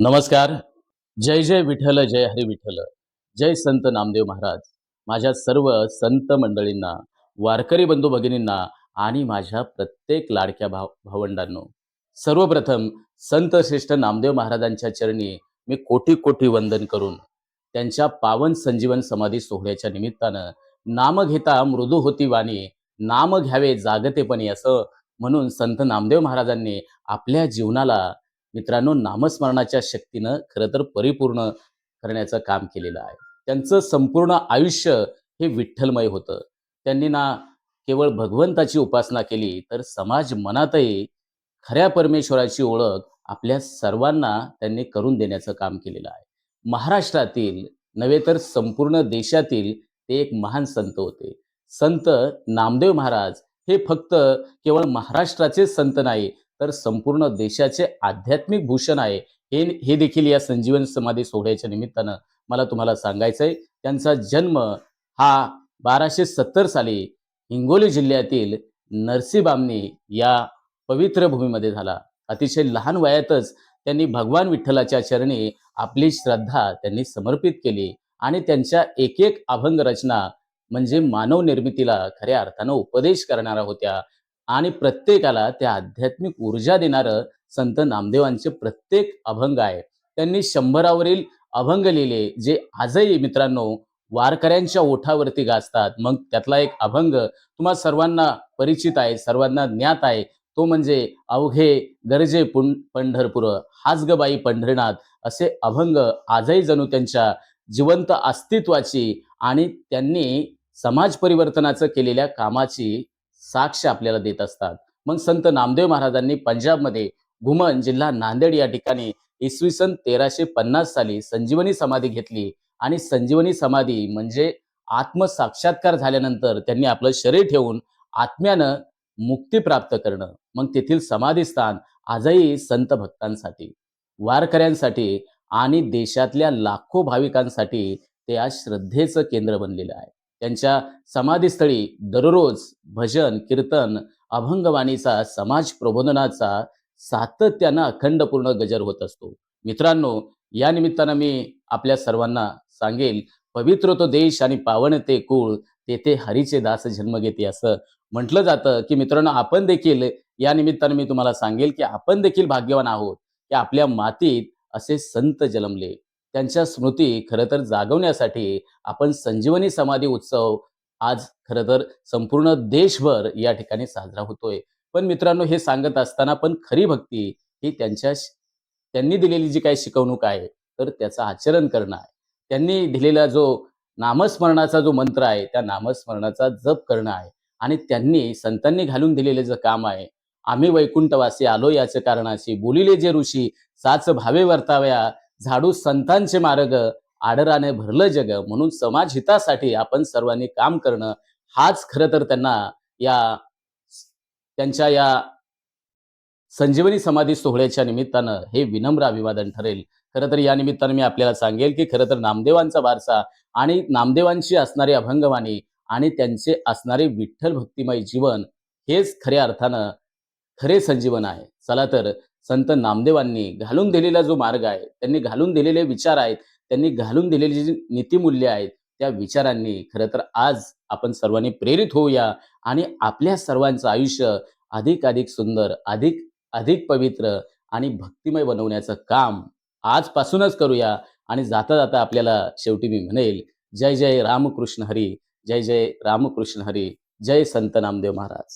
नमस्कार. जय जय विठ्ठल जय हरी विठ्ठल. जय संत नामदेव महाराज. माझ्या सर्व संत मंडळींना वारकरी बंधू भगिनींना आणि माझ्या प्रत्येक लाडक्या भाव भावंडांनो सर्वप्रथम संत श्रेष्ठ नामदेव महाराजांच्या चरणी मी कोटी कोटी वंदन करून त्यांच्या पावन संजीवन समाधी सोहळ्याच्या निमित्तानं नाम घेता मृदू होती वाणी नाम घ्यावे जागतेपणी असं म्हणून संत नामदेव महाराजांनी आपल्या जीवनाला मित्रांनो नामस्मरणाच्या शक्तीनं खरं तर परिपूर्ण करण्याचं काम केलेलं आहे. त्यांचं संपूर्ण आयुष्य हे विठ्ठलमय होतं. त्यांनी ना केवळ भगवंताची उपासना केली तर समाज मनातही खऱ्या परमेश्वराची ओळख आपल्या सर्वांना त्यांनी करून देण्याचं काम केलेलं आहे. महाराष्ट्रातील नव्हे तर संपूर्ण देशातील ते एक महान संत होते. संत नामदेव महाराज हे फक्त केवळ महाराष्ट्राचे संत नाही तर संपूर्ण देशाचे आध्यात्मिक भूषण आहे. हे हे देखील या संजीवन समाधी सोहळ्याच्या निमित्तानं मला तुम्हाला सांगायचं आहे त्यांचा जन्म हा बाराशे सत्तर साली हिंगोली जिल्ह्यातील नरसीबामणी या पवित्र भूमीमध्ये झाला. अतिशय लहान वयातच त्यांनी भगवान विठ्ठलाच्या चरणी आपली श्रद्धा त्यांनी समर्पित केली आणि त्यांच्या एक एक अभंग रचना म्हणजे मानव निर्मितीला खऱ्या अर्थानं उपदेश करणाऱ्या होत्या. आणि प्रत्येकाला त्या आध्यात्मिक ऊर्जा देणारं संत नामदेवांचे प्रत्येक अभंग आहे. त्यांनी शंभरावरील अभंग लिहिले जे आजही मित्रांनो वारकऱ्यांच्या ओठावरती गाजतात. मग त्यातला एक अभंग तुम्हा सर्वांना परिचित आहे सर्वांना ज्ञात आहे. तो म्हणजे अवघे गरजे पुं पंढरपूर हाच ग बाई पंढरनाथ असे अभंग आजही जणू त्यांच्या जिवंत अस्तित्वाची आणि त्यांनी समाज परिवर्तनाचं केलेल्या कामाची साक्ष आपल्याला देत असतात. मग संत नामदेव महाराजांनी पंजाबमध्ये घुमन जिल्हा नांदेड या ठिकाणी इसवी सन तेराशे पन्नास साली संजीवनी समाधी घेतली. आणि संजीवनी समाधी म्हणजे आत्मसाक्षात्कार झाल्यानंतर त्यांनी आपलं शरीर ठेवून आत्म्यानं मुक्ती प्राप्त करणं. मग तेथील समाधीस्थान आजही संत भक्तांसाठी वारकऱ्यांसाठी आणि देशातल्या लाखो भाविकांसाठी ते आज श्रद्धेचं केंद्र बनलेलं आहे. त्यांच्या समाधीस्थळी दररोज भजन कीर्तन अभंगवाणीचा समाज प्रबोधनाचा सातत्यानं अखंडपूर्ण गजर होत असतो. मित्रांनो या निमित्तानं मी आपल्या सर्वांना सांगेल पवित्र तो देश आणि पावन ते कुळ तेथे हरीचे दास जन्म घेते असं म्हटलं जातं. की मित्रांनो आपण देखील या निमित्तानं मी तुम्हाला सांगेल की आपण देखील भाग्यवान आहोत की आपल्या मातीत असे संत जन्मले. त्यांच्या स्मृती खरं तर जागवण्यासाठी आपण संजीवनी समाधी उत्सव आज खरं तर संपूर्ण देशभर या ठिकाणी साजरा होतोय. पण मित्रांनो हे सांगत असताना पण खरी भक्ती ही त्यांच्या त्यांनी दिलेली जी काही शिकवणूक आहे तर त्याचं आचरण करणं आहे. त्यांनी दिलेला जो नामस्मरणाचा जो मंत्र आहे त्या नामस्मरणाचा जप करणं आहे. आणि त्यांनी संतांनी घालून दिलेले जे काम आहे आम्ही वैकुंठवासी आलो याचे कारणाशी बोलिले जे ऋषी साच भावे वर्ताव्या झाडू संतांचे मार्ग आडराने भरलं जग. म्हणून समाज हितासाठी आपण सर्वांनी काम करणं हाच खरं तर त्यांना या त्यांच्या या संजीवनी समाधी सोहळ्याच्या निमित्तानं हे विनम्र अभिवादन ठरेल. खरं तर या निमित्तानं मी आपल्याला सांगेल की खरं तर नामदेवांचा वारसा आणि नामदेवांची असणारी अभंगवाणी आणि त्यांचे असणारे विठ्ठल भक्तिमय जीवन हेच खऱ्या अर्थानं खरे संजीवन आहे. चला तर संत नामदेवांनी घालून दिलेला जो मार्ग आहे त्यांनी घालून दिलेले विचार आहेत त्यांनी घालून दिलेली जी नीतिमूल्य आहेत त्या विचारांनी खरं तर आज आपण सर्वांनी प्रेरित होऊया आणि आपल्या सर्वांचं आयुष्य अधिक अधिक सुंदर अधिक अधिक पवित्र आणि भक्तिमय बनवण्याचं काम आजपासूनच करूया. आणि जाता जाता आपल्याला शेवटी मी म्हणेल जय जय रामकृष्ण हरी जय जय रामकृष्ण हरी जय संत नामदेव महाराज.